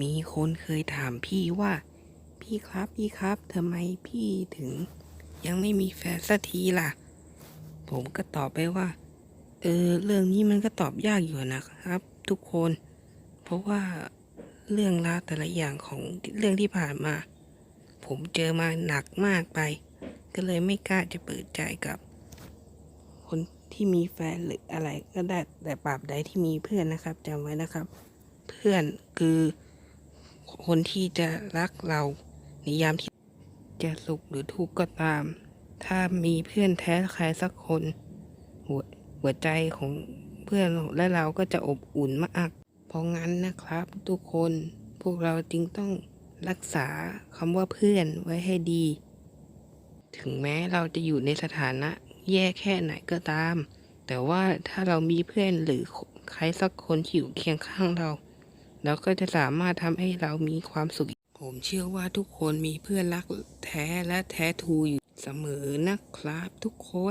มีคนเคยถามพี่ว่า พี่ครับพี่ครับทำไมพี่ถึง ยังไม่มีแฟนสักทีล่ะ ผมก็ตอบไปว่า เออ เรื่องนี้มันก็ตอบยากอยู่นะครับ ทุกคน เพราะว่าเรื่องราวแต่ละอย่างของเรื่องที่ผ่านมา ผมเจอมาหนักมากไป ก็เลยไม่กล้าจะเปิดใจกับ คนที่มีแฟนหรืออะไรก็ได้แต่ปราบใดที่มีเพื่อนนะครับจำไว้นะครับ เพื่อนคือ คนที่จะรักเราในยามที่จะสุขหรือทุกข์ก็ตาม ถ้ามีเพื่อนแท้ใครสักคน หัวหัวใจของเพื่อนและเราก็จะอบอุ่นมาก เพราะงั้นนะครับ ทุกคนพวกเราจึงต้องรักษาคำว่าเพื่อนไว้ให้ดี ถึงแม้เราจะอยู่ในสถานะแย่แค่ไหนก็ตาม แต่ว่าถ้าเรามีเพื่อนหรือใครสักคนที่อยู่เคียงข้างเรา เราก็จะสามารถทำให้เรามีความสุข ผมเชื่อว่าทุกคนมีเพื่อนรักแท้และแท้ทูอยู่เสมอนะครับทุกคน